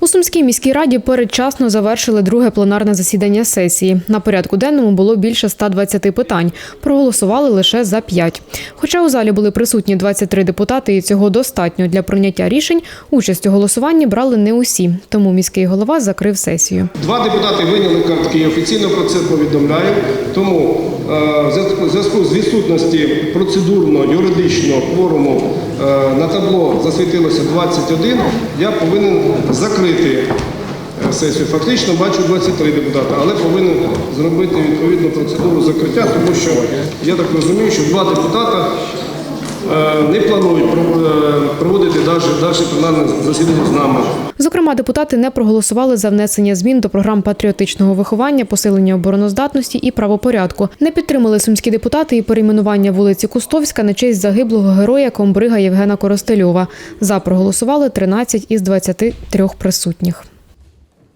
У Сумській міській раді передчасно завершили друге пленарне засідання сесії. На порядку денному було більше 120 питань. Проголосували лише за 5. Хоча у залі були присутні 23 депутати, і цього достатньо для прийняття рішень. Участь у голосуванні брали не усі, тому міський голова закрив сесію. Два депутати вийняли картки, офіційно про це повідомляю. Тому е, в зв'язку- з відсутності процедурно юридичного кворуму на табло засвітилося 21, я повинен закрити е, сесію. Фактично бачу 23 депутати, але повинен зробити відповідну процедуру закриття, тому що я так розумію, що два депутата е, не планують е, проводити далі пленарне засідання з нами. Зокрема, депутати не проголосували за внесення змін до програм патріотичного виховання, посилення обороноздатності і правопорядку. Не підтримали сумські депутати і перейменування вулиці Кустовська на честь загиблого героя комбрига Євгена Коростельова. За проголосували 13 із 23 присутніх.